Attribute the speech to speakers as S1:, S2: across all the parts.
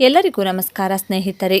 S1: ಎಲ್ಲರಿಗೂ ನಮಸ್ಕಾರ ಸ್ನೇಹಿತರೆ.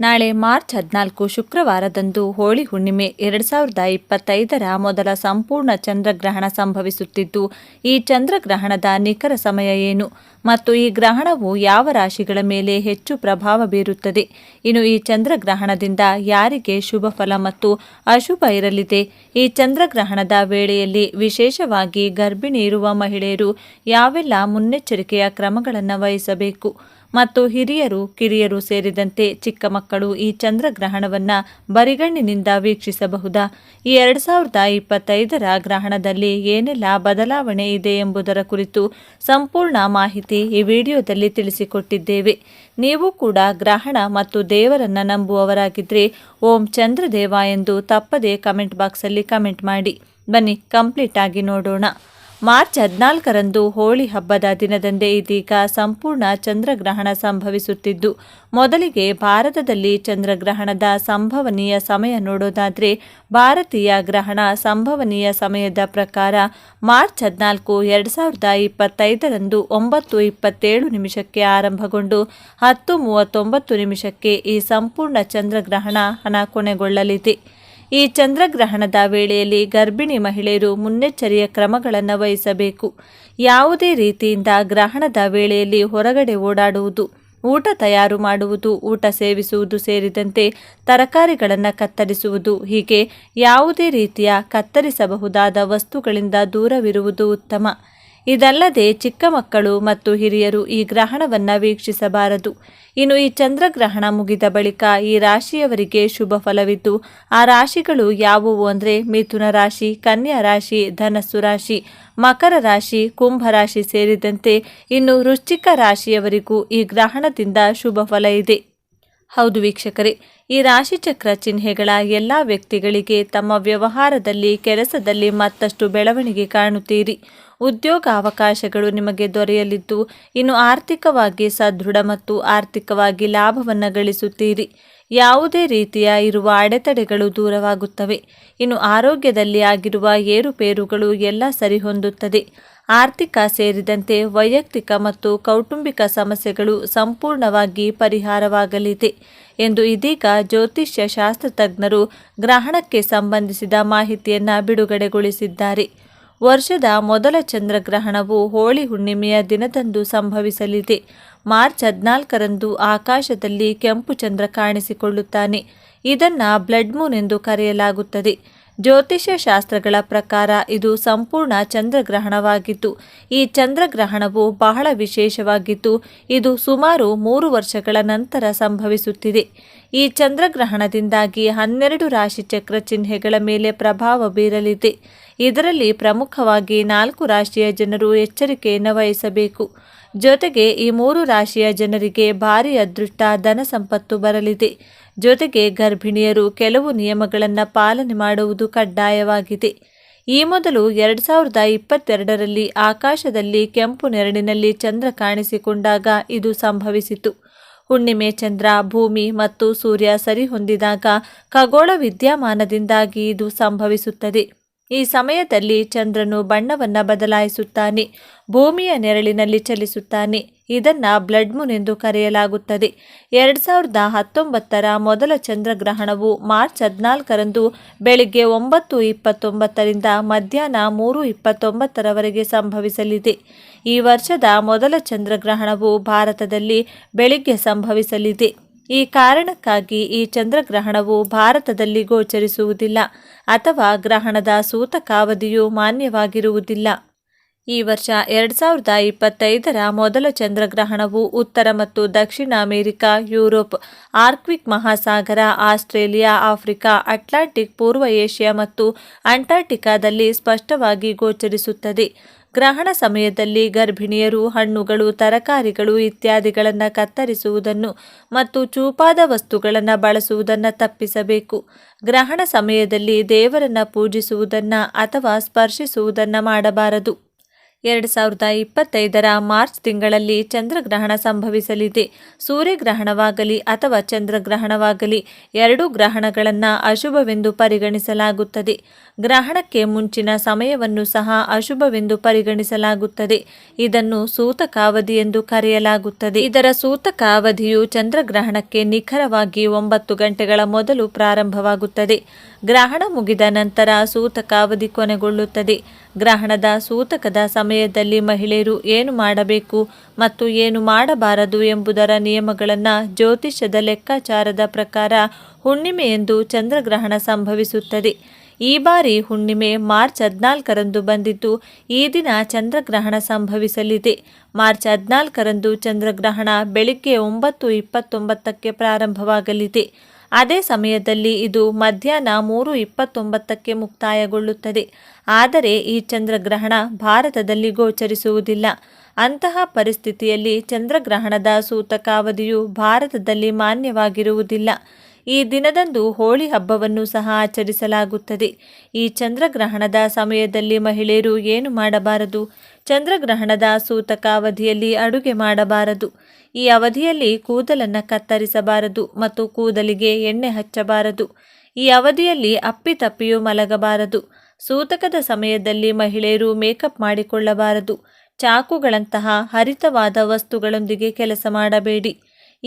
S1: ನಾಳೆ ಮಾರ್ಚ್ ಹದಿನಾಲ್ಕು ಶುಕ್ರವಾರದಂದು ಹೋಳಿ ಹುಣ್ಣಿಮೆ ಎರಡು ಸಾವಿರದ ಇಪ್ಪತ್ತೈದರ ಮೊದಲ ಸಂಪೂರ್ಣ ಚಂದ್ರಗ್ರಹಣ ಸಂಭವಿಸುತ್ತಿದ್ದು, ಈ ಚಂದ್ರಗ್ರಹಣದ ನಿಖರ ಸಮಯ ಏನು ಮತ್ತು ಈ ಗ್ರಹಣವು ಯಾವ ರಾಶಿಗಳ ಮೇಲೆ ಹೆಚ್ಚು ಪ್ರಭಾವ ಬೀರುತ್ತದೆ? ಇನ್ನು ಈ ಚಂದ್ರಗ್ರಹಣದಿಂದ ಯಾರಿಗೆ ಶುಭ ಫಲ ಮತ್ತು ಅಶುಭ ಇರಲಿದೆ? ಈ ಚಂದ್ರಗ್ರಹಣದ ವೇಳೆಯಲ್ಲಿ ವಿಶೇಷವಾಗಿ ಗರ್ಭಿಣಿ ಇರುವ ಮಹಿಳೆಯರು ಯಾವೆಲ್ಲ ಮುನ್ನೆಚ್ಚರಿಕೆಯ ಕ್ರಮಗಳನ್ನು ವಹಿಸಬೇಕು? ಮತ್ತು ಹಿರಿಯರು, ಕಿರಿಯರು ಸೇರಿದಂತೆ ಚಿಕ್ಕ ಮಕ್ಕಳು ಈ ಚಂದ್ರಗ್ರಹಣವನ್ನು ಬರಿಗಣ್ಣಿನಿಂದ ವೀಕ್ಷಿಸಬಹುದಾ? ಈ ಎರಡು ಸಾವಿರದ ಇಪ್ಪತ್ತೈದರ ಗ್ರಹಣದಲ್ಲಿ ಏನೆಲ್ಲ ಬದಲಾವಣೆ ಇದೆ ಎಂಬುದರ ಕುರಿತು ಸಂಪೂರ್ಣ ಮಾಹಿತಿ ಈ ವಿಡಿಯೋದಲ್ಲಿ ತಿಳಿಸಿಕೊಟ್ಟಿದ್ದೇವೆ. ನೀವು ಕೂಡ ಗ್ರಹಣ ಮತ್ತು ದೇವರನ್ನ ನಂಬುವವರಾಗಿದ್ದರೆ ಓಂ ಚಂದ್ರದೇವ ಎಂದು ತಪ್ಪದೇ ಕಮೆಂಟ್ ಬಾಕ್ಸಲ್ಲಿ ಕಮೆಂಟ್ ಮಾಡಿ. ಬನ್ನಿ, ಕಂಪ್ಲೀಟ್ ಆಗಿ ನೋಡೋಣ. ಮಾರ್ಚ್ ಹದಿನಾಲ್ಕರಂದು ಹೋಳಿ ಹಬ್ಬದ ದಿನದಂದೇ ಇದೀಗ ಸಂಪೂರ್ಣ ಚಂದ್ರಗ್ರಹಣ ಸಂಭವಿಸುತ್ತಿದ್ದು, ಮೊದಲಿಗೆ ಭಾರತದಲ್ಲಿ ಚಂದ್ರಗ್ರಹಣದ ಸಂಭವನೀಯ ಸಮಯ ನೋಡೋದಾದರೆ ಭಾರತೀಯ ಗ್ರಹಣ ಸಂಭವನೀಯ ಸಮಯದ ಪ್ರಕಾರ ಮಾರ್ಚ್ ಹದಿನಾಲ್ಕು ಎರಡು ಸಾವಿರದ ಇಪ್ಪತ್ತೈದರಂದು ಒಂಬತ್ತು ಇಪ್ಪತ್ತೇಳು ನಿಮಿಷಕ್ಕೆ ಆರಂಭಗೊಂಡು ಹತ್ತು ಮೂವತ್ತೊಂಬತ್ತು ನಿಮಿಷಕ್ಕೆ ಈ ಸಂಪೂರ್ಣ ಚಂದ್ರಗ್ರಹಣ ಹಣ ಕೊನೆಗೊಳ್ಳಲಿದೆ. ಈ ಚಂದ್ರಗ್ರಹಣದ ವೇಳೆಯಲ್ಲಿ ಗರ್ಭಿಣಿ ಮಹಿಳೆಯರು ಮುನ್ನೆಚ್ಚರಿಯ ಕ್ರಮಗಳನ್ನು ವಹಿಸಬೇಕು. ಯಾವುದೇ ರೀತಿಯಿಂದ ಗ್ರಹಣದ ವೇಳೆಯಲ್ಲಿ ಹೊರಗಡೆ ಓಡಾಡುವುದು, ಊಟ ತಯಾರು ಮಾಡುವುದು, ಊಟ ಸೇವಿಸುವುದು ಸೇರಿದಂತೆ ತರಕಾರಿಗಳನ್ನು ಕತ್ತರಿಸುವುದು, ಹೀಗೆ ಯಾವುದೇ ರೀತಿಯ ಕತ್ತರಿಸಬಹುದಾದ ವಸ್ತುಗಳಿಂದ ದೂರವಿರುವುದು ಉತ್ತಮ. ಇದಲ್ಲದೆ ಚಿಕ್ಕ ಮಕ್ಕಳು ಮತ್ತು ಹಿರಿಯರು ಈ ಗ್ರಹಣವನ್ನು ವೀಕ್ಷಿಸಬಾರದು. ಇನ್ನು ಈ ಚಂದ್ರಗ್ರಹಣ ಮುಗಿದ ಬಳಿಕ ಈ ರಾಶಿಯವರಿಗೆ ಶುಭ ಫಲವಿದ್ದು, ಆ ರಾಶಿಗಳು ಯಾವುವು ಅಂದರೆ ಮಿಥುನ ರಾಶಿ, ಕನ್ಯಾ ರಾಶಿ, ಧನಸ್ಸು ರಾಶಿ, ಮಕರ ರಾಶಿ, ಕುಂಭ ರಾಶಿ ಸೇರಿದಂತೆ ಇನ್ನು ವೃಶ್ಚಿಕ ರಾಶಿಯವರಿಗೂ ಈ ಗ್ರಹಣದಿಂದ ಶುಭ ಫಲ ಇದೆ. ಹೌದು ವೀಕ್ಷಕರೇ ಈ ರಾಶಿಚಕ್ರ ಚಿಹ್ನೆಗಳ ಎಲ್ಲ ವ್ಯಕ್ತಿಗಳಿಗೆ ತಮ್ಮ ವ್ಯವಹಾರದಲ್ಲಿ, ಕೆಲಸದಲ್ಲಿ ಮತ್ತಷ್ಟು ಬೆಳವಣಿಗೆ ಕಾಣುತ್ತೀರಿ. ಉದ್ಯೋಗ ಅವಕಾಶಗಳು ನಿಮಗೆ ದೊರೆಯಲಿದ್ದು, ಇನ್ನು ಆರ್ಥಿಕವಾಗಿ ಸದೃಢ ಮತ್ತು ಆರ್ಥಿಕವಾಗಿ ಲಾಭವನ್ನು ಗಳಿಸುತ್ತೀರಿ. ಯಾವುದೇ ರೀತಿಯ ಇರುವ ಅಡೆತಡೆಗಳು ದೂರವಾಗುತ್ತವೆ. ಇನ್ನು ಆರೋಗ್ಯದಲ್ಲಿ ಆಗಿರುವ ಏರುಪೇರುಗಳು ಎಲ್ಲ ಸರಿಹೊಂದುತ್ತದೆ. ಆರ್ಥಿಕ ಸೇರಿದಂತೆ ವೈಯಕ್ತಿಕ ಮತ್ತು ಕೌಟುಂಬಿಕ ಸಮಸ್ಯೆಗಳು ಸಂಪೂರ್ಣವಾಗಿ ಪರಿಹಾರವಾಗಲಿದೆ. ಎಂದು ಇದೀಗ ಜ್ಯೋತಿಷ್ಯ ಶಾಸ್ತ್ರ ತಜ್ಞರು ಗ್ರಹಣಕ್ಕೆ ಸಂಬಂಧಿಸಿದ ಮಾಹಿತಿಯನ್ನು ಬಿಡುಗಡೆಗೊಳಿಸಿದ್ದಾರೆ. ವರ್ಷದ ಮೊದಲ ಚಂದ್ರಗ್ರಹಣವು ಹೋಳಿ ಹುಣ್ಣಿಮೆಯ ದಿನದಂದು ಸಂಭವಿಸಲಿದೆ. ಮಾರ್ಚ್ ಹದಿನಾಲ್ಕರಂದು ಆಕಾಶದಲ್ಲಿ ಕೆಂಪು ಚಂದ್ರ ಕಾಣಿಸಿಕೊಳ್ಳುತ್ತಾನೆ. ಇದನ್ನು ಬ್ಲಡ್ ಮೂನ್ ಎಂದು ಕರೆಯಲಾಗುತ್ತದೆ. ಜ್ಯೋತಿಷ್ಯ ಶಾಸ್ತ್ರಗಳ ಪ್ರಕಾರ ಇದು ಸಂಪೂರ್ಣ ಚಂದ್ರಗ್ರಹಣವಾಗಿತ್ತು. ಈ ಚಂದ್ರಗ್ರಹಣವು ಬಹಳ ವಿಶೇಷವಾಗಿತ್ತು. ಇದು ಸುಮಾರು ಮೂರು ವರ್ಷಗಳ ನಂತರ ಸಂಭವಿಸುತ್ತಿದೆ. ಈ ಚಂದ್ರಗ್ರಹಣದಿಂದಾಗಿ ಹನ್ನೆರಡು ರಾಶಿ ಚಕ್ರ ಚಿಹ್ನೆಗಳ ಮೇಲೆ ಪ್ರಭಾವ ಬೀರಲಿದೆ. ಇದರಲ್ಲಿ ಪ್ರಮುಖವಾಗಿ ನಾಲ್ಕು ರಾಶಿಯ ಜನರು ಎಚ್ಚರಿಕೆಯನ್ನು ವಹಿಸಬೇಕು ಜೊತೆಗೆ ಈ ಮೂರು ರಾಶಿಯ ಜನರಿಗೆ ಭಾರಿ ಅದೃಷ್ಟ ಧನ ಸಂಪತ್ತು ಬರಲಿದೆ. ಜೊತೆಗೆ ಗರ್ಭಿಣಿಯರು ಕೆಲವು ನಿಯಮಗಳನ್ನು ಪಾಲನೆ ಮಾಡುವುದು ಕಡ್ಡಾಯವಾಗಿದೆ. ಈ ಮೊದಲು ಎರಡು ಸಾವಿರದ ಇಪ್ಪತ್ತೆರಡರಲ್ಲಿ ಆಕಾಶದಲ್ಲಿ ಕೆಂಪು ನೆರಳಿನಲ್ಲಿ ಚಂದ್ರ ಕಾಣಿಸಿಕೊಂಡಾಗ ಇದು ಸಂಭವಿಸಿತು. ಹುಣ್ಣಿಮೆ ಚಂದ್ರ, ಭೂಮಿ ಮತ್ತು ಸೂರ್ಯ ಸರಿಹೊಂದಿದಾಗ ಖಗೋಳ ವಿದ್ಯಮಾನದಿಂದಾಗಿ ಇದು ಸಂಭವಿಸುತ್ತದೆ. ಈ ಸಮಯದಲ್ಲಿ ಚಂದ್ರನು ಬಣ್ಣವನ್ನು ಬದಲಾಯಿಸುತ್ತಾನೆ, ಭೂಮಿಯ ನೆರಳಿನಲ್ಲಿ ಚಲಿಸುತ್ತಾನೆ. ಇದನ್ನು ಬ್ಲಡ್ ಮೂನ್ ಎಂದು ಕರೆಯಲಾಗುತ್ತದೆ. ಎರಡು ಸಾವಿರದ ಹತ್ತೊಂಬತ್ತರ ಮೊದಲ ಚಂದ್ರಗ್ರಹಣವು ಮಾರ್ಚ್ ಹದಿನಾಲ್ಕರಂದು ಬೆಳಿಗ್ಗೆ ಒಂಬತ್ತು ಇಪ್ಪತ್ತೊಂಬತ್ತರಿಂದ ಮಧ್ಯಾಹ್ನ ಮೂರು ಇಪ್ಪತ್ತೊಂಬತ್ತರವರೆಗೆ ಸಂಭವಿಸಲಿದೆ. ಈ ವರ್ಷದ ಮೊದಲ ಚಂದ್ರಗ್ರಹಣವು ಭಾರತದಲ್ಲಿ ಬೆಳಿಗ್ಗೆ ಸಂಭವಿಸಲಿದೆ. ಈ ಕಾರಣಕ್ಕಾಗಿ ಈ ಚಂದ್ರಗ್ರಹಣವು ಭಾರತದಲ್ಲಿ ಗೋಚರಿಸುವುದಿಲ್ಲ ಅಥವಾ ಗ್ರಹಣದ ಸೂತಕಾವಧಿಯು ಮಾನ್ಯವಾಗಿರುವುದಿಲ್ಲ. ಈ ವರ್ಷ ಎರಡು ಸಾವಿರದ ಇಪ್ಪತ್ತೈದರ ಮೊದಲ ಚಂದ್ರಗ್ರಹಣವು ಉತ್ತರ ಮತ್ತು ದಕ್ಷಿಣ ಅಮೆರಿಕ, ಯುರೋಪ್ ಆರ್ಕ್ವಿಕ್ ಮಹಾಸಾಗರ, ಆಸ್ಟ್ರೇಲಿಯಾ, ಆಫ್ರಿಕಾ, ಅಟ್ಲಾಂಟಿಕ್, ಪೂರ್ವ ಏಷ್ಯಾ ಮತ್ತು ಅಂಟಾರ್ಟಿಕಾದಲ್ಲಿ ಸ್ಪಷ್ಟವಾಗಿ ಗೋಚರಿಸುತ್ತದೆ. ಗ್ರಹಣ ಸಮಯದಲ್ಲಿ ಗರ್ಭಿಣಿಯರು, ಹಣ್ಣುಗಳು, ತರಕಾರಿಗಳು ಇತ್ಯಾದಿಗಳನ್ನು ಕತ್ತರಿಸುವುದನ್ನು ಮತ್ತು ಚೂಪಾದ ವಸ್ತುಗಳನ್ನು ಬಳಸುವುದನ್ನು ತಪ್ಪಿಸಬೇಕು. ಗ್ರಹಣ ಸಮಯದಲ್ಲಿ ದೇವರನ್ನು ಪೂಜಿಸುವುದನ್ನು ಅಥವಾ ಸ್ಪರ್ಶಿಸುವುದನ್ನು ಮಾಡಬಾರದು. ಎರಡು ಸಾವಿರದ ಇಪ್ಪತ್ತೈದರ ಮಾರ್ಚ್ ತಿಂಗಳಲ್ಲಿ ಚಂದ್ರಗ್ರಹಣ ಸಂಭವಿಸಲಿದೆ. ಸೂರ್ಯಗ್ರಹಣವಾಗಲಿ ಅಥವಾ ಚಂದ್ರಗ್ರಹಣವಾಗಲಿ, ಎರಡೂ ಗ್ರಹಣಗಳನ್ನು ಅಶುಭವೆಂದು ಪರಿಗಣಿಸಲಾಗುತ್ತದೆ. ಗ್ರಹಣಕ್ಕೆ ಮುಂಚಿನ ಸಮಯವನ್ನು ಸಹ ಅಶುಭವೆಂದು ಪರಿಗಣಿಸಲಾಗುತ್ತದೆ. ಇದನ್ನು ಸೂತಕಾವಧಿ ಎಂದು ಕರೆಯಲಾಗುತ್ತದೆ. ಇದರ ಸೂತಕಾವಧಿಯು ಚಂದ್ರಗ್ರಹಣಕ್ಕೆ ನಿಖರವಾಗಿ ಒಂಬತ್ತು ಗಂಟೆಗಳ ಮೊದಲು ಪ್ರಾರಂಭವಾಗುತ್ತದೆ. ಗ್ರಹಣ ಮುಗಿದ ನಂತರ ಸೂತಕಾವಧಿ ಕೊನೆಗೊಳ್ಳುತ್ತದೆ. ಗ್ರಹಣದ ಸೂತಕದ ಸಮಯದಲ್ಲಿ ಮಹಿಳೆಯರು ಏನು ಮಾಡಬೇಕು ಮತ್ತು ಏನು ಮಾಡಬಾರದು ಎಂಬುದರ ನಿಯಮಗಳನ್ನು ಜ್ಯೋತಿಷ್ಯದ ಲೆಕ್ಕಾಚಾರದ ಪ್ರಕಾರ ಹುಣ್ಣಿಮೆಯೆಂದು ಚಂದ್ರಗ್ರಹಣ ಸಂಭವಿಸುತ್ತದೆ. ಈ ಬಾರಿ ಹುಣ್ಣಿಮೆ ಮಾರ್ಚ್ ಹದಿನಾಲ್ಕರಂದು ಬಂದಿದ್ದು, ಈ ದಿನ ಚಂದ್ರಗ್ರಹಣ ಸಂಭವಿಸಲಿದೆ. ಮಾರ್ಚ್ ಹದಿನಾಲ್ಕರಂದು ಚಂದ್ರಗ್ರಹಣ ಬೆಳಿಗ್ಗೆ ಒಂಬತ್ತು ಇಪ್ಪತ್ತೊಂಬತ್ತಕ್ಕೆ ಪ್ರಾರಂಭವಾಗಲಿದೆ. ಅದೇ ಸಮಯದಲ್ಲಿ ಇದು ಮಧ್ಯಾಹ್ನ ಮೂರು ಇಪ್ಪತ್ತೊಂಬತ್ತಕ್ಕೆ ಮುಕ್ತಾಯಗೊಳ್ಳುತ್ತದೆ. ಆದರೆ ಈ ಚಂದ್ರಗ್ರಹಣ ಭಾರತದಲ್ಲಿ ಗೋಚರಿಸುವುದಿಲ್ಲ. ಅಂತಹ ಪರಿಸ್ಥಿತಿಯಲ್ಲಿ ಚಂದ್ರಗ್ರಹಣದ ಸೂತಕಾವಧಿಯು ಭಾರತದಲ್ಲಿ ಮಾನ್ಯವಾಗಿರುವುದಿಲ್ಲ. ಈ ದಿನದಂದು ಹೋಳಿ ಹಬ್ಬವನ್ನು ಸಹ ಆಚರಿಸಲಾಗುತ್ತದೆ. ಈ ಚಂದ್ರಗ್ರಹಣದ ಸಮಯದಲ್ಲಿ ಮಹಿಳೆಯರು ಏನು ಮಾಡಬಾರದು? ಚಂದ್ರಗ್ರಹಣದ ಸೂತಕ ಅವಧಿಯಲ್ಲಿ ಅಡುಗೆ ಮಾಡಬಾರದು. ಈ ಅವಧಿಯಲ್ಲಿ ಕೂದಲನ್ನು ಕತ್ತರಿಸಬಾರದು ಮತ್ತು ಕೂದಲಿಗೆ ಎಣ್ಣೆ ಹಚ್ಚಬಾರದು. ಈ ಅವಧಿಯಲ್ಲಿ ಅಪ್ಪಿತಪ್ಪಿಯೂ ಮಲಗಬಾರದು. ಸೂತಕದ ಸಮಯದಲ್ಲಿ ಮಹಿಳೆಯರು ಮೇಕಪ್ ಮಾಡಿಕೊಳ್ಳಬಾರದು. ಚಾಕುಗಳಂತಹ ಹರಿತವಾದ ವಸ್ತುಗಳೊಂದಿಗೆ ಕೆಲಸ ಮಾಡಬೇಡಿ.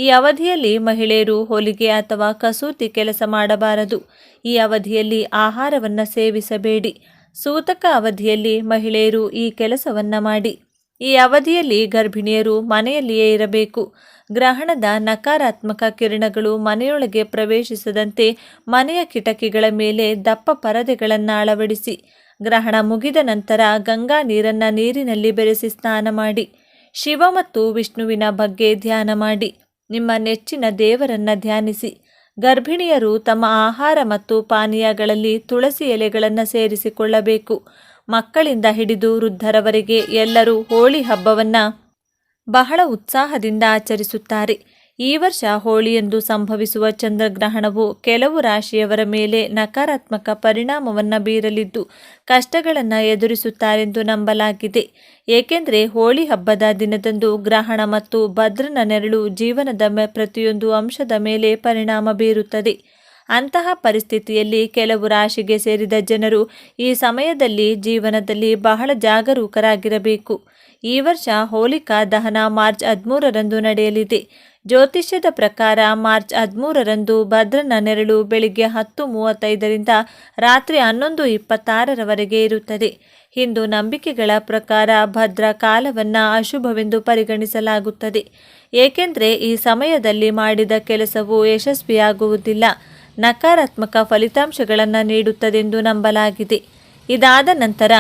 S1: ಈ ಅವಧಿಯಲ್ಲಿ ಮಹಿಳೆಯರು ಹೊಲಿಗೆ ಅಥವಾ ಕಸೂತಿ ಕೆಲಸ ಮಾಡಬಾರದು. ಈ ಅವಧಿಯಲ್ಲಿ ಆಹಾರವನ್ನು ಸೇವಿಸಬೇಡಿ. ಸೂತಕ ಅವಧಿಯಲ್ಲಿ ಮಹಿಳೆಯರು ಈ ಕೆಲಸವನ್ನು ಮಾಡಿ. ಈ ಅವಧಿಯಲ್ಲಿ ಗರ್ಭಿಣಿಯರು ಮನೆಯಲ್ಲಿಯೇ ಇರಬೇಕು. ಗ್ರಹಣದ ನಕಾರಾತ್ಮಕ ಕಿರಣಗಳು ಮನೆಯೊಳಗೆ ಪ್ರವೇಶಿಸದಂತೆ ಮನೆಯ ಕಿಟಕಿಗಳ ಮೇಲೆ ದಪ್ಪ ಪರದೆಗಳನ್ನು ಅಳವಡಿಸಿ. ಗ್ರಹಣ ಮುಗಿದ ನಂತರ ಗಂಗಾ ನೀರನ್ನು ನೀರಿನಲ್ಲಿ ಬೆರೆಸಿ ಸ್ನಾನ ಮಾಡಿ. ಶಿವ ಮತ್ತು ವಿಷ್ಣುವಿನ ಬಗ್ಗೆ ಧ್ಯಾನ ಮಾಡಿ. ನಿಮ್ಮ ನೆಚ್ಚಿನ ದೇವರನ್ನ ಧ್ಯಾನಿಸಿ. ಗರ್ಭಿಣಿಯರು ತಮ್ಮ ಆಹಾರ ಮತ್ತು ಪಾನೀಯಗಳಲ್ಲಿ ತುಳಸಿ ಎಲೆಗಳನ್ನು ಸೇರಿಸಿಕೊಳ್ಳಬೇಕು. ಮಕ್ಕಳಿಂದ ಹಿಡಿದು ವೃದ್ಧರವರೆಗೆ ಎಲ್ಲರೂ ಹೋಳಿ ಹಬ್ಬವನ್ನು ಬಹಳ ಉತ್ಸಾಹದಿಂದ ಆಚರಿಸುತ್ತಾರೆ. ಈ ವರ್ಷ ಹೋಳಿಯಂದು ಸಂಭವಿಸುವ ಚಂದ್ರಗ್ರಹಣವು ಕೆಲವು ರಾಶಿಯವರ ಮೇಲೆ ನಕಾರಾತ್ಮಕ ಪರಿಣಾಮವನ್ನು ಬೀರಲಿದ್ದು ಕಷ್ಟಗಳನ್ನು ಎದುರಿಸುತ್ತಾರೆಂದು ನಂಬಲಾಗಿದೆ. ಏಕೆಂದರೆ ಹೋಳಿ ಹಬ್ಬದ ದಿನದಂದು ಗ್ರಹಣ ಮತ್ತು ಭದ್ರನ ನೆರಳು ಜೀವನದ ಪ್ರತಿಯೊಂದು ಅಂಶದ ಮೇಲೆ ಪರಿಣಾಮ ಬೀರುತ್ತದೆ. ಅಂತಹ ಪರಿಸ್ಥಿತಿಯಲ್ಲಿ ಕೆಲವು ರಾಶಿಗೆ ಸೇರಿದ ಜನರು ಈ ಸಮಯದಲ್ಲಿ ಜೀವನದಲ್ಲಿ ಬಹಳ ಜಾಗರೂಕರಾಗಿರಬೇಕು. ಈ ವರ್ಷ ಹೋಲಿಕಾ ದಹನ ಮಾರ್ಚ್ ಹದಿಮೂರರಂದು ನಡೆಯಲಿದೆ. ಜ್ಯೋತಿಷ್ಯದ ಪ್ರಕಾರ ಮಾರ್ಚ್ ಹದಿಮೂರರಂದು ಭದ್ರನ ನೆರಳು ಬೆಳಿಗ್ಗೆ ಹತ್ತು ಮೂವತ್ತೈದರಿಂದ ರಾತ್ರಿ ಹನ್ನೊಂದು ಇಪ್ಪತ್ತಾರರವರೆಗೆ ಇರುತ್ತದೆ. ಹಿಂದೂ ನಂಬಿಕೆಗಳ ಪ್ರಕಾರ ಭದ್ರ ಕಾಲವನ್ನು ಅಶುಭವೆಂದು ಪರಿಗಣಿಸಲಾಗುತ್ತದೆ. ಏಕೆಂದರೆ ಈ ಸಮಯದಲ್ಲಿ ಮಾಡಿದ ಕೆಲಸವು ಯಶಸ್ವಿಯಾಗುವುದಿಲ್ಲ. ನಕಾರಾತ್ಮಕ ಫಲಿತಾಂಶಗಳನ್ನು ನೀಡುತ್ತದೆಂದು ನಂಬಲಾಗಿದೆ. ಇದಾದ ನಂತರ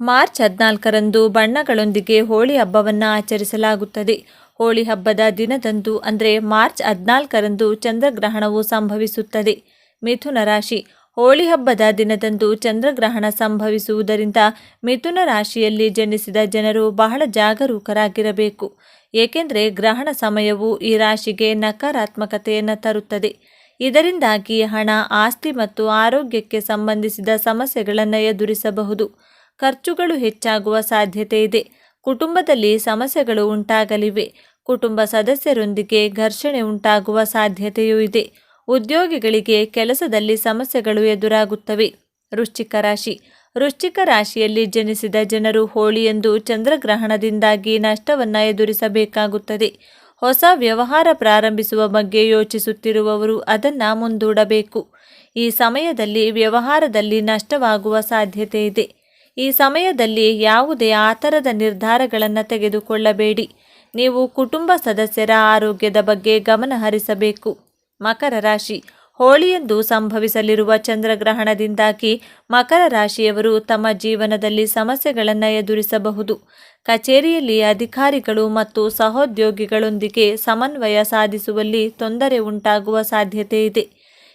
S1: ಮಾರ್ಚ್ ಹದಿನಾಲ್ಕರಂದು ಬಣ್ಣಗಳೊಂದಿಗೆ ಹೋಳಿ ಹಬ್ಬವನ್ನು ಆಚರಿಸಲಾಗುತ್ತದೆ. ಹೋಳಿ ಹಬ್ಬದ ದಿನದಂದು ಅಂದರೆ ಮಾರ್ಚ್ ಹದಿನಾಲ್ಕರಂದು ಚಂದ್ರಗ್ರಹಣವು ಸಂಭವಿಸುತ್ತದೆ. ಮಿಥುನ ರಾಶಿ. ಹೋಳಿ ಹಬ್ಬದ ದಿನದಂದು ಚಂದ್ರಗ್ರಹಣ ಸಂಭವಿಸುವುದರಿಂದ ಮಿಥುನ ರಾಶಿಯಲ್ಲಿ ಜನಿಸಿದ ಜನರು ಬಹಳ ಜಾಗರೂಕರಾಗಿರಬೇಕು. ಏಕೆಂದರೆ ಗ್ರಹಣ ಸಮಯವು ಈ ರಾಶಿಗೆ ನಕಾರಾತ್ಮಕತೆಯನ್ನು ತರುತ್ತದೆ. ಇದರಿಂದಾಗಿ ಹಣ, ಆಸ್ತಿ ಮತ್ತು ಆರೋಗ್ಯಕ್ಕೆ ಸಂಬಂಧಿಸಿದ ಸಮಸ್ಯೆಗಳನ್ನು ಎದುರಿಸಬಹುದು. ಖರ್ಚುಗಳು ಹೆಚ್ಚಾಗುವ ಸಾಧ್ಯತೆ ಇದೆ. ಕುಟುಂಬದಲ್ಲಿ ಸಮಸ್ಯೆಗಳು ಉಂಟಾಗಲಿವೆ. ಕುಟುಂಬ ಸದಸ್ಯರೊಂದಿಗೆ ಘರ್ಷಣೆ ಉಂಟಾಗುವ ಸಾಧ್ಯತೆಯೂ ಇದೆ. ಉದ್ಯೋಗಿಗಳಿಗೆ ಕೆಲಸದಲ್ಲಿ ಸಮಸ್ಯೆಗಳು ಎದುರಾಗುತ್ತವೆ. ವೃಶ್ಚಿಕ ರಾಶಿ. ವೃಶ್ಚಿಕ ರಾಶಿಯಲ್ಲಿ ಜನಿಸಿದ ಜನರು ಹೋಳಿಯಂದು ಚಂದ್ರಗ್ರಹಣದಿಂದಾಗಿ ನಷ್ಟವನ್ನು ಎದುರಿಸಬೇಕಾಗುತ್ತದೆ. ಹೊಸ ವ್ಯವಹಾರ ಪ್ರಾರಂಭಿಸುವ ಬಗ್ಗೆ ಯೋಚಿಸುತ್ತಿರುವವರು ಅದನ್ನು ಮುಂದೂಡಬೇಕು. ಈ ಸಮಯದಲ್ಲಿ ವ್ಯವಹಾರದಲ್ಲಿ ನಷ್ಟವಾಗುವ ಸಾಧ್ಯತೆ ಇದೆ. ಈ ಸಮಯದಲ್ಲಿ ಯಾವುದೇ ಆತರದ ನಿರ್ಧಾರಗಳನ್ನು ತೆಗೆದುಕೊಳ್ಳಬೇಡಿ. ನೀವು ಕುಟುಂಬ ಸದಸ್ಯರ ಆರೋಗ್ಯದ ಬಗ್ಗೆ ಗಮನ ಹರಿಸಬೇಕು ಮಕರ ರಾಶಿ. ಹೋಳಿಯೆಂದು ಸಂಭವಿಸಲಿರುವ ಚಂದ್ರಗ್ರಹಣದಿಂದಾಗಿ ಮಕರ ರಾಶಿಯವರು ತಮ್ಮ ಜೀವನದಲ್ಲಿ ಸಮಸ್ಯೆಗಳನ್ನು ಎದುರಿಸಬಹುದು. ಕಚೇರಿಯಲ್ಲಿ ಅಧಿಕಾರಿಗಳು ಮತ್ತು ಸಹೋದ್ಯೋಗಿಗಳೊಂದಿಗೆ ಸಮನ್ವಯ ಸಾಧಿಸುವಲ್ಲಿ ತೊಂದರೆ ಉಂಟಾಗುವ ಸಾಧ್ಯತೆ ಇದೆ.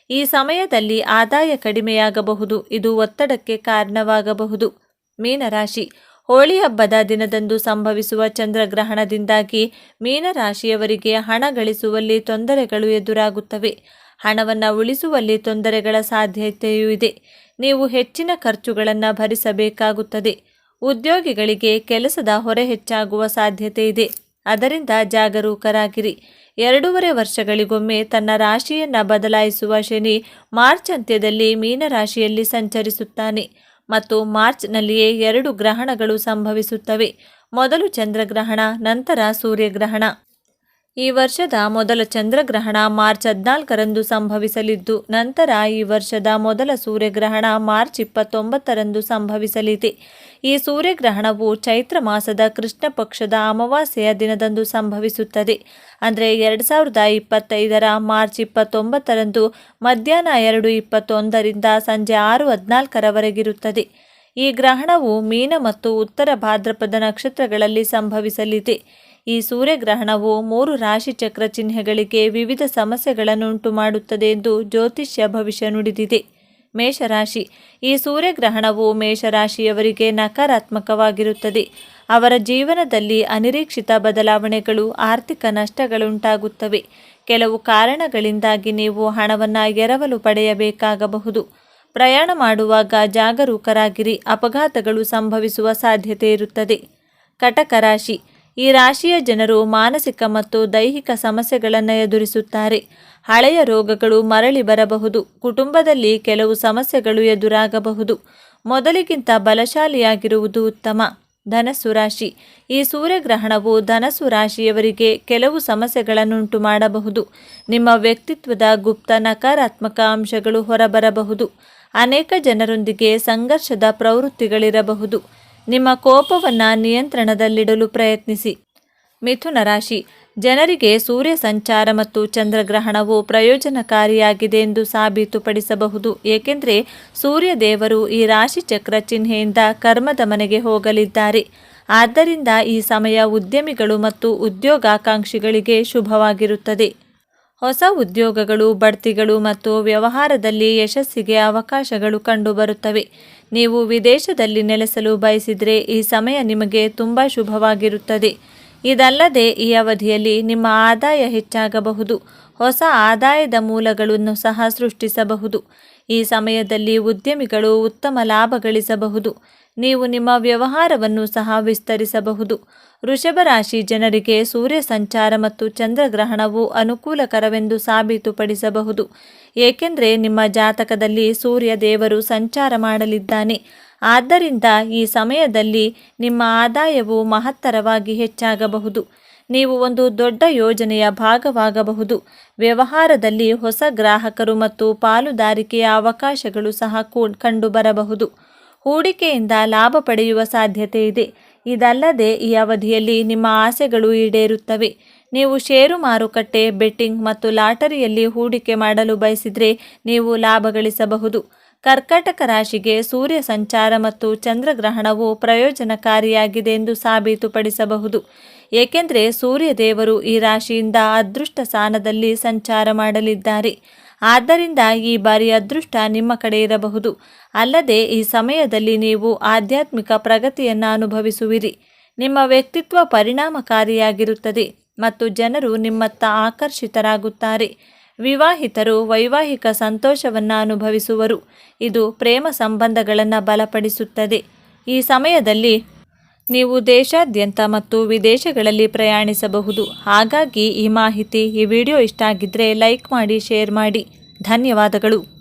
S1: ಈ ಸಮಯದಲ್ಲಿ ಆದಾಯ ಕಡಿಮೆಯಾಗಬಹುದು, ಇದು ಒತ್ತಡಕ್ಕೆ ಕಾರಣವಾಗಬಹುದು. ಮೀನರಾಶಿ, ಹೋಳಿ ಹಬ್ಬದ ದಿನದಂದು ಸಂಭವಿಸುವ ಚಂದ್ರಗ್ರಹಣದಿಂದಾಗಿ ಮೀನರಾಶಿಯವರಿಗೆ ಹಣ ಗಳಿಸುವಲ್ಲಿ ತೊಂದರೆಗಳು ಎದುರಾಗುತ್ತವೆ. ಹಣವನ್ನು ಉಳಿಸುವಲ್ಲಿ ತೊಂದರೆಗಳ ಸಾಧ್ಯತೆಯೂ ಇದೆ. ನೀವು ಹೆಚ್ಚಿನ ಖರ್ಚುಗಳನ್ನು ಭರಿಸಬೇಕಾಗುತ್ತದೆ. ಉದ್ಯೋಗಿಗಳಿಗೆ ಕೆಲಸದ ಹೊರೆ ಹೆಚ್ಚಾಗುವ ಸಾಧ್ಯತೆ ಇದೆ. ಅದರಿಂದ ಜಾಗರೂಕರಾಗಿರಿ. ಎರಡೂವರೆ ವರ್ಷಗಳಿಗೊಮ್ಮೆ ತನ್ನ ರಾಶಿಯನ್ನು ಬದಲಾಯಿಸುವ ಶನಿ ಮಾರ್ಚ್ ಅಂತ್ಯದಲ್ಲಿ ಮೀನರಾಶಿಯಲ್ಲಿ ಸಂಚರಿಸುತ್ತಾನೆ. ಮತ್ತು ಮಾರ್ಚ್ನಲ್ಲಿಯೇ ಎರಡು ಗ್ರಹಣಗಳು ಸಂಭವಿಸುತ್ತವೆ. ಮೊದಲು ಚಂದ್ರಗ್ರಹಣ, ನಂತರ ಸೂರ್ಯಗ್ರಹಣ. ಈ ವರ್ಷದ ಮೊದಲ ಚಂದ್ರಗ್ರಹಣ ಮಾರ್ಚ್ ಹದಿನಾಲ್ಕರಂದು ಸಂಭವಿಸಲಿದ್ದು, ನಂತರ ಈ ವರ್ಷದ ಮೊದಲ ಸೂರ್ಯಗ್ರಹಣ ಮಾರ್ಚ್ ಇಪ್ಪತ್ತೊಂಬತ್ತರಂದು ಸಂಭವಿಸಲಿದೆ. ಈ ಸೂರ್ಯಗ್ರಹಣವು ಚೈತ್ರ ಮಾಸದ ಕೃಷ್ಣ ಪಕ್ಷದ ಅಮಾವಾಸ್ಯೆಯ ದಿನದಂದು ಸಂಭವಿಸುತ್ತದೆ. ಅಂದರೆ ಎರಡು ಸಾವಿರದ ಇಪ್ಪತ್ತೈದರ ಮಾರ್ಚ್ ಇಪ್ಪತ್ತೊಂಬತ್ತರಂದು ಮಧ್ಯಾಹ್ನ ಎರಡು ಇಪ್ಪತ್ತೊಂದರಿಂದ ಸಂಜೆ ಆರು ಹದಿನಾಲ್ಕರವರೆಗಿರುತ್ತದೆ. ಈ ಗ್ರಹಣವು ಮೀನ ಮತ್ತು ಉತ್ತರ ಭಾದ್ರಪದ ನಕ್ಷತ್ರಗಳಲ್ಲಿ ಸಂಭವಿಸಲಿದೆ. ಈ ಸೂರ್ಯಗ್ರಹಣವು ಮೂರು ರಾಶಿ ಚಕ್ರ ಚಿಹ್ನೆಗಳಿಗೆ ವಿವಿಧ ಸಮಸ್ಯೆಗಳನ್ನುಂಟು ಮಾಡುತ್ತದೆ ಎಂದು ಜ್ಯೋತಿಷ್ಯ ಭವಿಷ್ಯ ನುಡಿದಿದೆ. ಮೇಷರಾಶಿ. ಈ ಸೂರ್ಯಗ್ರಹಣವು ಮೇಷರಾಶಿಯವರಿಗೆ ನಕಾರಾತ್ಮಕವಾಗಿರುತ್ತದೆ. ಅವರ ಜೀವನದಲ್ಲಿ ಅನಿರೀಕ್ಷಿತ ಬದಲಾವಣೆಗಳು, ಆರ್ಥಿಕ ನಷ್ಟಗಳುಂಟಾಗುತ್ತವೆ. ಕೆಲವು ಕಾರಣಗಳಿಂದಾಗಿ ನೀವು ಹಣವನ್ನು ಎರವಲು ಪಡೆಯಬೇಕಾಗಬಹುದು. ಪ್ರಯಾಣ ಮಾಡುವಾಗ ಜಾಗರೂಕರಾಗಿರಿ, ಅಪಘಾತಗಳು ಸಂಭವಿಸುವ ಸಾಧ್ಯತೆ ಇರುತ್ತದೆ. ಕಟಕ ರಾಶಿ. ಈ ರಾಶಿಯ ಜನರು ಮಾನಸಿಕ ಮತ್ತು ದೈಹಿಕ ಸಮಸ್ಯೆಗಳನ್ನು ಎದುರಿಸುತ್ತಾರೆ. ಹಳೆಯ ರೋಗಗಳು ಮರಳಿ ಬರಬಹುದು. ಕುಟುಂಬದಲ್ಲಿ ಕೆಲವು ಸಮಸ್ಯೆಗಳು ಎದುರಾಗಬಹುದು. ಮೊದಲಿಗಿಂತ ಬಲಶಾಲಿಯಾಗಿರುವುದು ಉತ್ತಮ. ಧನಸ್ಸು ರಾಶಿ. ಈ ಸೂರ್ಯಗ್ರಹಣವು ಧನಸ್ಸು ರಾಶಿಯವರಿಗೆ ಕೆಲವು ಸಮಸ್ಯೆಗಳನ್ನುಂಟು ಮಾಡಬಹುದು. ನಿಮ್ಮ ವ್ಯಕ್ತಿತ್ವದ ಗುಪ್ತ ನಕಾರಾತ್ಮಕ ಅಂಶಗಳು ಹೊರಬರಬಹುದು. ಅನೇಕ ಜನರೊಂದಿಗೆ ಸಂಘರ್ಷದ ಪ್ರವೃತ್ತಿಗಳಿರಬಹುದು. ನಿಮ್ಮ ಕೋಪವನ್ನು ನಿಯಂತ್ರಣದಲ್ಲಿಡಲು ಪ್ರಯತ್ನಿಸಿ. ಮಿಥುನ ರಾಶಿ, ಜನರಿಗೆ ಸೂರ್ಯ ಸಂಚಾರ ಮತ್ತು ಚಂದ್ರಗ್ರಹಣವು ಪ್ರಯೋಜನಕಾರಿಯಾಗಿದೆ ಎಂದು ಸಾಬೀತುಪಡಿಸಬಹುದು. ಏಕೆಂದರೆ ಸೂರ್ಯ ದೇವರು ಈ ರಾಶಿ ಚಕ್ರ ಚಿಹ್ನೆಯಿಂದ ಕರ್ಮದ ಮನೆಗೆ ಹೋಗಲಿದ್ದಾರೆ. ಆದ್ದರಿಂದ ಈ ಸಮಯ ಉದ್ಯಮಿಗಳು ಮತ್ತು ಉದ್ಯೋಗಾಕಾಂಕ್ಷಿಗಳಿಗೆ ಶುಭವಾಗಿರುತ್ತದೆ. ಹೊಸ ಉದ್ಯೋಗಗಳು, ಬಡ್ತಿಗಳು ಮತ್ತು ವ್ಯವಹಾರದಲ್ಲಿ ಯಶಸ್ಸಿಗೆ ಅವಕಾಶಗಳು ಕಂಡುಬರುತ್ತವೆ. ನೀವು ವಿದೇಶದಲ್ಲಿ ನೆಲೆಸಲು ಬಯಸಿದರೆ ಈ ಸಮಯ ನಿಮಗೆ ತುಂಬ ಶುಭವಾಗಿರುತ್ತದೆ. ಇದಲ್ಲದೆ ಈ ಅವಧಿಯಲ್ಲಿ ನಿಮ್ಮ ಆದಾಯ ಹೆಚ್ಚಾಗಬಹುದು. ಹೊಸ ಆದಾಯದ ಮೂಲಗಳನ್ನು ಸಹ ಸೃಷ್ಟಿಸಬಹುದು. ಈ ಸಮಯದಲ್ಲಿ ಉದ್ಯಮಿಗಳು ಉತ್ತಮ ಲಾಭ ಗಳಿಸಬಹುದು. ನೀವು ನಿಮ್ಮ ವ್ಯವಹಾರವನ್ನು ಸಹ ವಿಸ್ತರಿಸಬಹುದು. ವೃಷಭ ರಾಶಿ ಜನರಿಗೆ ಸೂರ್ಯ ಸಂಚಾರ ಮತ್ತು ಚಂದ್ರಗ್ರಹಣವು ಅನುಕೂಲಕರವೆಂದು ಸಾಬೀತುಪಡಿಸಬಹುದು. ಏಕೆಂದರೆ ನಿಮ್ಮ ಜಾತಕದಲ್ಲಿ ಸೂರ್ಯ ದೇವರು ಸಂಚಾರ ಮಾಡಲಿದ್ದಾನೆ. ಆದ್ದರಿಂದ ಈ ಸಮಯದಲ್ಲಿ ನಿಮ್ಮ ಆದಾಯವು ಮಹತ್ತರವಾಗಿ ಹೆಚ್ಚಾಗಬಹುದು. ನೀವು ಒಂದು ದೊಡ್ಡ ಯೋಜನೆಯ ಭಾಗವಾಗಬಹುದು. ವ್ಯವಹಾರದಲ್ಲಿ ಹೊಸ ಗ್ರಾಹಕರು ಮತ್ತು ಪಾಲುದಾರಿಕೆಯ ಅವಕಾಶಗಳು ಸಹ ಕಂಡುಬರಬಹುದು. ಹೂಡಿಕೆಯಿಂದ ಲಾಭ ಪಡೆಯುವ ಸಾಧ್ಯತೆ ಇದೆ. ಇದಲ್ಲದೆ ಈ ಅವಧಿಯಲ್ಲಿ ನಿಮ್ಮ ಆಸೆಗಳು ಈಡೇರುತ್ತವೆ. ನೀವು ಷೇರು ಮಾರುಕಟ್ಟೆ, ಬೆಟ್ಟಿಂಗ್ ಮತ್ತು ಲಾಟರಿಯಲ್ಲಿ ಹೂಡಿಕೆ ಮಾಡಲು ಬಯಸಿದರೆ ನೀವು ಲಾಭ ಗಳಿಸಬಹುದು. ಕರ್ಕಾಟಕ ರಾಶಿಗೆ ಸೂರ್ಯ ಸಂಚಾರ ಮತ್ತು ಚಂದ್ರಗ್ರಹಣವು ಪ್ರಯೋಜನಕಾರಿಯಾಗಿದೆ ಎಂದು ಸಾಬೀತುಪಡಿಸಬಹುದು. ಏಕೆಂದರೆ ಸೂರ್ಯ ದೇವರು ಈ ರಾಶಿಯಿಂದ ಅದೃಷ್ಟ ಸ್ಥಾನದಲ್ಲಿ ಸಂಚಾರ ಮಾಡಲಿದ್ದಾರೆ. ಆದ್ದರಿಂದ ಈ ಬಾರಿ ಅದೃಷ್ಟ ನಿಮ್ಮ ಕಡೆ ಇರಬಹುದು. ಅಲ್ಲದೆ ಈ ಸಮಯದಲ್ಲಿ ನೀವು ಆಧ್ಯಾತ್ಮಿಕ ಪ್ರಗತಿಯನ್ನು ಅನುಭವಿಸುವಿರಿ. ನಿಮ್ಮ ವ್ಯಕ್ತಿತ್ವ ಪರಿಣಾಮಕಾರಿಯಾಗಿರುತ್ತದೆ. ಮತ್ತು ಜನರು ನಿಮ್ಮತ್ತ ಆಕರ್ಷಿತರಾಗುತ್ತಾರೆ. ವಿವಾಹಿತರು ವೈವಾಹಿಕ ಸಂತೋಷವನ್ನು ಅನುಭವಿಸುವರು. ಇದು ಪ್ರೇಮ ಸಂಬಂಧಗಳನ್ನು ಬಲಪಡಿಸುತ್ತದೆ. ಈ ಸಮಯದಲ್ಲಿ ನೀವು ದೇಶಾದ್ಯಂತ ಮತ್ತು ವಿದೇಶಗಳಲ್ಲಿ ಪ್ರಯಾಣಿಸಬಹುದು. ಹಾಗಾಗಿ ಈ ಮಾಹಿತಿ ಈ ವಿಡಿಯೋ ಇಷ್ಟ ಆಗಿದ್ದರೆ ಲೈಕ್ ಮಾಡಿ, ಶೇರ್ ಮಾಡಿ. ಧನ್ಯವಾದಗಳು.